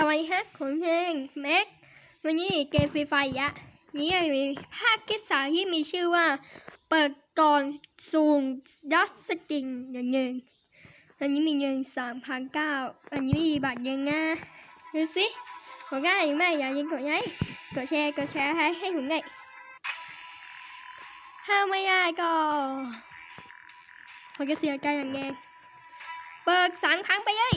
สวัสดีครับผมเพลงแม็กวันนี้เกมฟรีไฟยะ นี้มีภาคที่สามที่มีชื่อว่า เปิดก่อนสูงดัสสกิงอย่างเงินอันนี้มีเงินสามพันเก้าอันนี้มีบัตรยังไงดูสิกดง่ายหรือไม่อย่าลืมกดไลค์กดแชร์กดแชร์ให้ให้ผมหน่อยถ้าไม่ได้ก็ผมจะเสียใจอย่างแรงเปิดสามครั้งไปเลย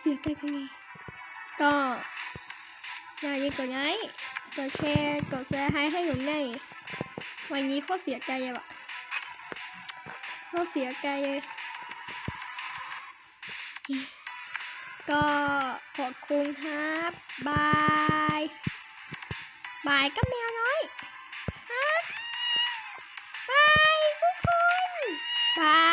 เสียใจกันไงก็อย่าลืมกดไลค์กดแชร์กดแชร์ให้ให้ผมไงวันนี้โคตรเสียใจเลยว่ะโคตรเสียใจเลยก็ขอบคุณครับบายบายก็แมวน้อยฮะบายทุกคนบาย